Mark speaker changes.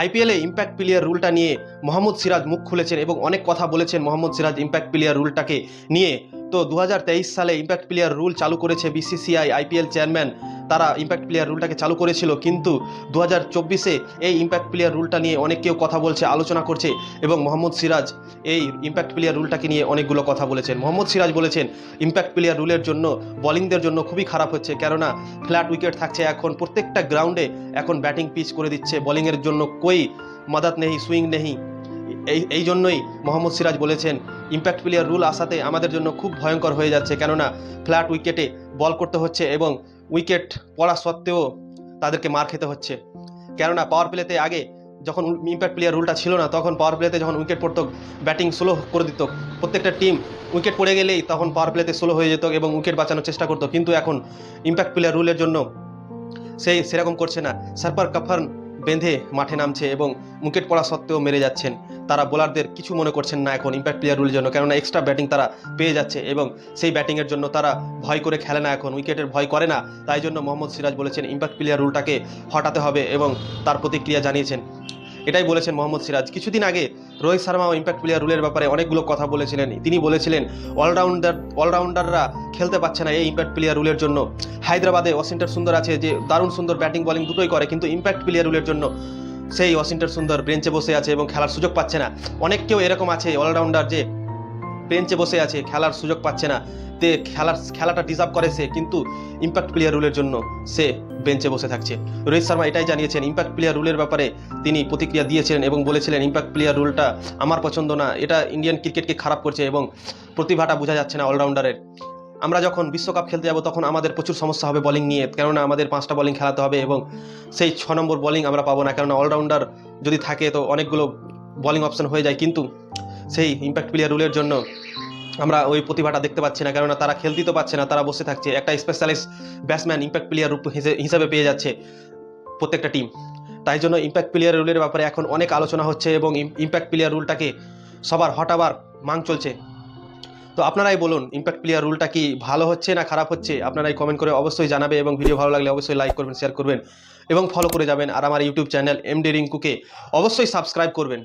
Speaker 1: আইপিএলে impact player রুলটা নিয়ে মোহাম্মদ সিরাজ মুখ খুলেছেন এবং অনেক কথা বলেছেন মোহাম্মদ সিরাজ ইম্প্যাক্ট প্লেয়ার রুলটাকে নিয়ে। তো দু হাজার তেইশ সালে ইম্প্যাক্ট প্লেয়ার রুল চালু করেছে বিসিসিআই আইপিএল চেয়ারম্যান তারা ইম্প্যাক্ট প্লেয়ার রুলটাকে চালু করেছিল, কিন্তু দু হাজার এই ইম্প্যাক্ট প্লেয়ার রুলটা নিয়ে অনেক কেউ কথা বলছে, আলোচনা করছে এবং মোহাম্মদ সিরাজ এই ইম্প্যাক্ট প্লেয়ার রুলটাকে নিয়ে অনেকগুলো কথা বলেছেন। মোহাম্মদ সিরাজ বলেছেন ইম্প্যাক্ট প্লেয়ার রুলের জন্য বোলিংদের জন্য খুবই খারাপ হচ্ছে, কেননা ফ্ল্যাট উইকেট থাকছে এখন, প্রত্যেকটা গ্রাউন্ডে এখন ব্যাটিং পিচ করে দিচ্ছে। বোলিংয়ের জন্য কই মাদাত নেই সুইং নেই এই এই জন্যই মোহাম্মদ সিরাজ বলেছেন ইম্প্যাক্ট প্লেয়ার রুল আসাতে আমাদের জন্য খুব ভয়ঙ্কর হয়ে যাচ্ছে, কেননা ফ্ল্যাট উইকেটে বল করতে হচ্ছে এবং উইকেট পড়া সত্ত্বেও তাদেরকে মার খেতে হচ্ছে। কেননা পাওয়ার প্লেতে আগে যখন ইম্প্যাক্ট প্লেয়ার রুলটা ছিল না, তখন পাওয়ার প্লেতে যখন উইকেট পড়তো ব্যাটিং স্লো করে দিত। প্রত্যেকটা টিম উইকেট পড়ে গেলেই তখন পাওয়ার প্লেতে স্লো হয়ে যেত এবং উইকেট বাঁচানোর চেষ্টা করতো। কিন্তু এখন ইম্প্যাক্ট প্লেয়ার রুলের জন্য সেই সেরকম করছে না। সারপার কাফার্ন বেঁধে মাঠে নামছে এবং উইকেট পড়া সত্ত্বেও মেরে যাচ্ছেন। তারা বোলারদের কিছু মনে করছেন না এখন ইম্প্যাক্ট প্লেয়ার রুলের জন্য, কেননা এক্সট্রা ব্যাটিং তারা পেয়ে যাচ্ছে এবং সেই ব্যাটিংয়ের জন্য তারা ভয় করে খেলে না এখন উইকেটের ভয় করে না। তাই জন্য মোহাম্মদ সিরাজ বলেছেন ইম্প্যাক্ট প্লেয়ার রুলটাকে হটাতে হবে এবং তার প্রতিক্রিয়া জানিয়েছেন। এটাই বলেছেন মোহাম্মদ সিরাজ। কিছুদিন আগে রোহিত শর্মা ও ইম্প্যাক্ট প্লেয়ার রুলের ব্যাপারে অনেকগুলো কথা বলেছিলেন। তিনি বলেছিলেন অলরাউন্ডার অলরাউন্ডাররা খেলতে পারছে না এই ইম্প্যাক্ট প্লেয়ার রুলের জন্য। হায়দ্রাবাদে ওয়াশিংটন সুন্দর আছে যে, দারুণ সুন্দর ব্যাটিং বলিং দুটোই করে, কিন্তু ইম্প্যাক্ট প্লেয়ার রুলের জন্য সেই ওয়াশিংটন সুন্দর বেঞ্চে বসে আছে এবং খেলার সুযোগ পাচ্ছে না। অনেক কেউ এরকম আছে অলরাউন্ডার যে বেঞ্চে বসে আছে, খেলার সুযোগ পাচ্ছে না। তে খেলার, খেলাটা ডিজার্ভ করে সে, কিন্তু ইম্প্যাক্ট প্লেয়ার রুলের জন্য সে বেঞ্চে বসে থাকছে। রোহিত শর্মা এটাই জানিয়েছেন ইম্প্যাক্ট প্লেয়ার রুলের ব্যাপারে তিনি প্রতিক্রিয়া দিয়েছিলেন এবং বলেছিলেন ইম্প্যাক্ট প্লেয়ার রুলটা আমার পছন্দ না, এটা ইন্ডিয়ান ক্রিকেটকে খারাপ করছে এবং প্রতিভাটা বোঝা যাচ্ছে না অলরাউন্ডারের আমরা যখন বিশ্বকাপ খেলতে যাব, তখন আমাদের প্রচুর সমস্যা হবে বলিং নিয়ে, কেননা আমাদের পাঁচটা বোলিং খেলাতে হবে এবং সেই ছ নম্বর বোলিং আমরা পাবো না, কেননা অলরাউন্ডার যদি থাকে তো অনেকগুলো বোলিং অপশন হয়ে যায়, কিন্তু সেই ইম্প্যাক্ট প্লেয়ার রুলের জন্য আমরা ওই প্রতিভাটা দেখতে পাচ্ছি না, কেননা তারা খেলতেই তো পারছে না, তারা বসে থাকছে। একটা স্পেশালিস্ট ব্যাটসম্যান ইম্প্যাক্ট প্লেয়ার রূপ হিসে- হিসাবে পেয়ে যাচ্ছে প্রত্যেকটা টিম তাই জন্য ইম্প্যাক্ট প্লেয়ার রুলের ব্যাপারে এখন অনেক আলোচনা হচ্ছে এবং ইম্প্যাক্ট প্লেয়ার রুলটাকে সবার হটাবার মাং চলছে। তো আপনারাই বলুন ইম্প্যাক্ট প্লেয়ার রুলটা কি ভালো হচ্ছে না খারাপ হচ্ছে? আপনারাই কমেন্ট করে অবশ্যই জানাবে এবং ভিডিও ভালো লাগলে অবশ্যই লাইক করবেন শেয়ার করবেন এবং ফলো করে যাবেন। আর আমার ইউটিউব চ্যানেল এমডি রিঙ্কুকে অবশ্যই সাবস্ক্রাইব করবেন।